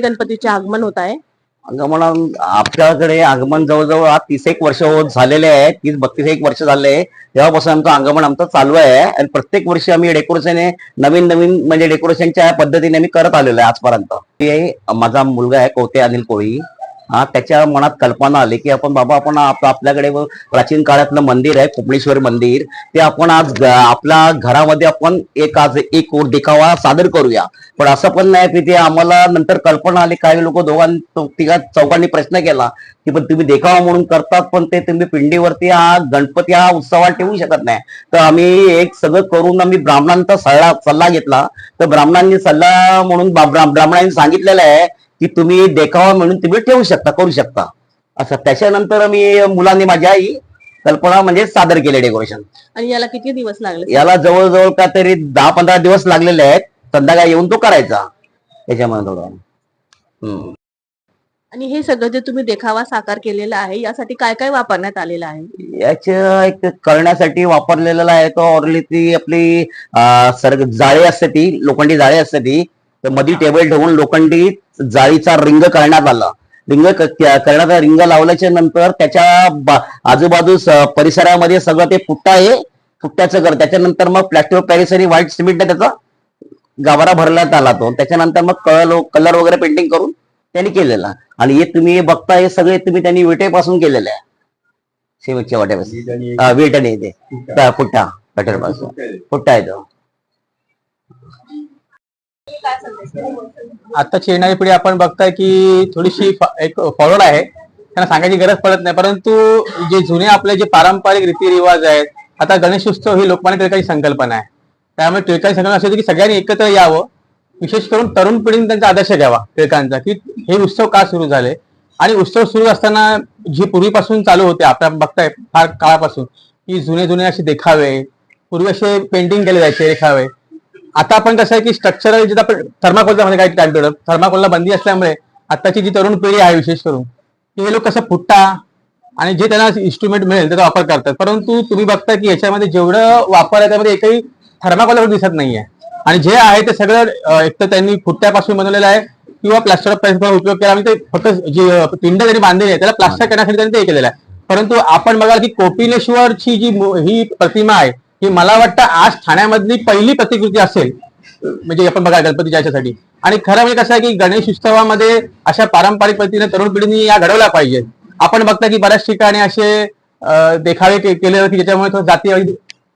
गणपतीचे आगमन होत आहे? आगमन आपल्याकडे आगमन जवळजवळ आज तीस एक वर्ष होत झालेले आहे तीस बत्तीस एक वर्ष झाले तेव्हापासून आमचं आगमन आमचं चालू आहे. आणि प्रत्येक वर्षी आम्ही डेकोरेशन नवीन नवीन म्हणजे डेकोरेशनच्या पद्धतीने आम्ही करत आलेलो आहे आजपर्यंत. माझा मुलगा आहे कोते अनिल कोळी. हा त्याच्या मनात कल्पना आली की आपण बाबा आपण आपल्याकडे प्राचीन काळातलं मंदिर आहे कोपणेश्वर मंदिर. ते आपण आज आपल्या घरामध्ये आपण एक आज एक देखावा सादर करूया. पण असं पण नाही की ते आम्हाला नंतर कल्पना आली काही लोक दोघां तिघा चौघांनी प्रश्न केला की पण तुम्ही देखावा म्हणून करतात पण ते तुम्ही पिंडीवरती हा गणपती हा उत्सवात ठेवू शकत नाही. तर आम्ही एक सगळं करून आम्ही ब्राह्मणांचा सल्ला सल्ला घेतला. तर ब्राह्मणांनी सल्ला म्हणून ब्राह्मणांनी सांगितलेलं आहे की तुम्ही देखावा म्हणून तुम्ही ठेवू शकता करू शकता. असं त्याच्यानंतर मी मुलांनी माझ्या ही कल्पना म्हणजे सादर केले डेकोरेशन आणि याला किती दिवस लागले? याला जवळजवळ का तरी दहा पंधरा दिवस लागलेले आहेत. संध्याकाळी येऊन तो करायचा. त्याच्यामध्ये थोडं. हम्म. आणि हे सगळं जे तुम्ही देखावा साकार केलेला आहे यासाठी काय काय वापरण्यात आलेलं आहे? याच्या एक करण्यासाठी वापरलेला आहे तो ऑरली ती आपली अं, सर जाळी असते ती लोखंडी जाळी असते ती. तर मधी टेबल ठेवून लोखंडी जाळीचा रिंग करण्यात आला. रिंग करण्यात रिंग लावल्याच्या नंतर त्याच्या अं, परिसरामध्ये सगळं ते पुट्टा आहे. पुट्ट्याचं घर. त्याच्यानंतर मग प्लॅस्टर ऑफ पॅरिस आणि व्हाईट सिमेंट त्याचा गाभारा भरण्यात आला तो. त्याच्यानंतर मग कलर कलर वगैरे पेंटिंग करून त्यांनी केलेला. आणि हे तुम्ही हे बघता हे सगळे तुम्ही त्यांनी विटेपासून केलेले आहे. शेवटच्या वाट्यापासून. हा, वीट आणि ते. त्या पुट्टा. कटरपासून पुट्टा आहे तो. आताची येणारी पिढी आपण बघताय की थोडीशी एक फॉरवर्ड आहे. त्यांना सांगायची गरज पडत नाही. परंतु जे जुने आपले जे पारंपरिक रीतिरिवाज आहेत आता गणेश उत्सव ही लोकमान्य टिळकाची संकल्पना आहे. त्यामुळे टिळकाची संकल्पना अशी होती की सगळ्यांनी एकत्र यावं. विशेष करून तरुण पिढीने त्यांचा आदर्श घ्यावा टिळकांचा. की हे उत्सव का सुरू झाले? आणि उत्सव सुरू असताना जी पूर्वीपासून चालू होते आपल्या बघताय फार काळापासून की जुने जुने असे देखावे पूर्वी असे पेंटिंग केले जायचे देखावे आता आपण कसं आहे की स्ट्रक्चरल जिथं आपण थर्माकोलचा म्हणजे काही टाइम पिरियड थर्माकोलला बंदी असल्यामुळे आताची जी तरुण पिढी आहे विशेष करून की हे लोक कसं फुटता आणि जे त्यांना इन्स्ट्रुमेंट मिळेल त्याचा वापर करतात. परंतु तुम्ही बघता की याच्यामध्ये जेवढं वापर आहे त्यामध्ये एकही थर्माकोल दिसत नाहीये. आणि जे आहे ते सगळं एक तर त्यांनी फुट्ट्यापासून बनवलेलं आहे किंवा प्लास्टर ऑफ पॅरिसचा उपयोग केला. म्हणजे ते फक्त जे पिंड त्यांनी बांधलेली आहे त्याला प्लास्टर करण्यासाठी त्यांनी ते केलेलं आहे. परंतु आपण बघाल की कोपिनेश्वरची जी ही प्रतिमा आहे ही मला वाटतं आज ठाण्यामधली पहिली प्रतिकृती असेल म्हणजे आपण बघा गणपतीच्या याच्यासाठी. आणि खरं म्हणजे कसं आहे की गणेश उत्सवामध्ये अशा पारंपरिक पद्धतीने तरुण पिढीने या घडवल्या पाहिजे आपण बघता की बऱ्याच ठिकाणी असे देखावे केले जाते की ज्याच्यामुळे थोडं जाती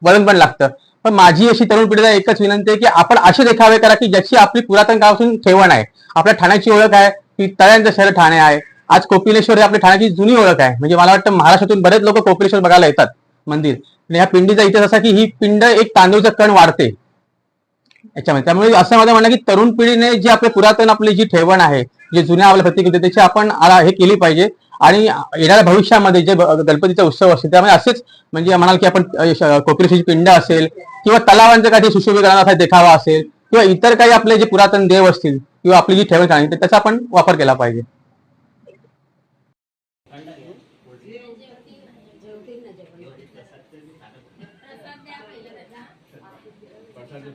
वळण पण लागतं. पण माझी अशी तरुण पिढीला एकच विनंती आहे की आपण असे देखावे करा की ज्याची आपली पुरातन काळापासून ठेवण आहे. आपल्या ठाण्याची ओळख आहे की तळ्यांचं शहर ठाणे आहे. आज कोपिलेश्वर हे आपल्या ठाण्याची जुनी ओळख आहे. म्हणजे मला वाटतं महाराष्ट्रातून बरेच लोक कोपिलेश्वर बघायला येतात. मंदिर. आणि ह्या पिंडीचा इतिहास असा की ही पिंड एक तांदूळचं कण वाढते. याच्यामध्ये. त्यामुळे असं माझं म्हणणं की तरुण पिढीने जी आपले पुरातन आपली जी ठेवण आहे जे जुन्या आपल्या प्रतिकृती त्याची आपण हे केली पाहिजे. आणि येणाऱ्या भविष्यामध्ये जे गणपतीचा उत्सव असतो त्यामुळे असेच म्हणजे म्हणाल की आपण कोपरेशीची पिंड असेल किंवा तलावांचं काही सुशोभीकरणाचा देखावा असेल किंवा इतर काही आपले जे पुरातन देव असतील किंवा आपली जी ठेवण आहे त्याचा आपण वापर केला पाहिजे. ప్రసాద్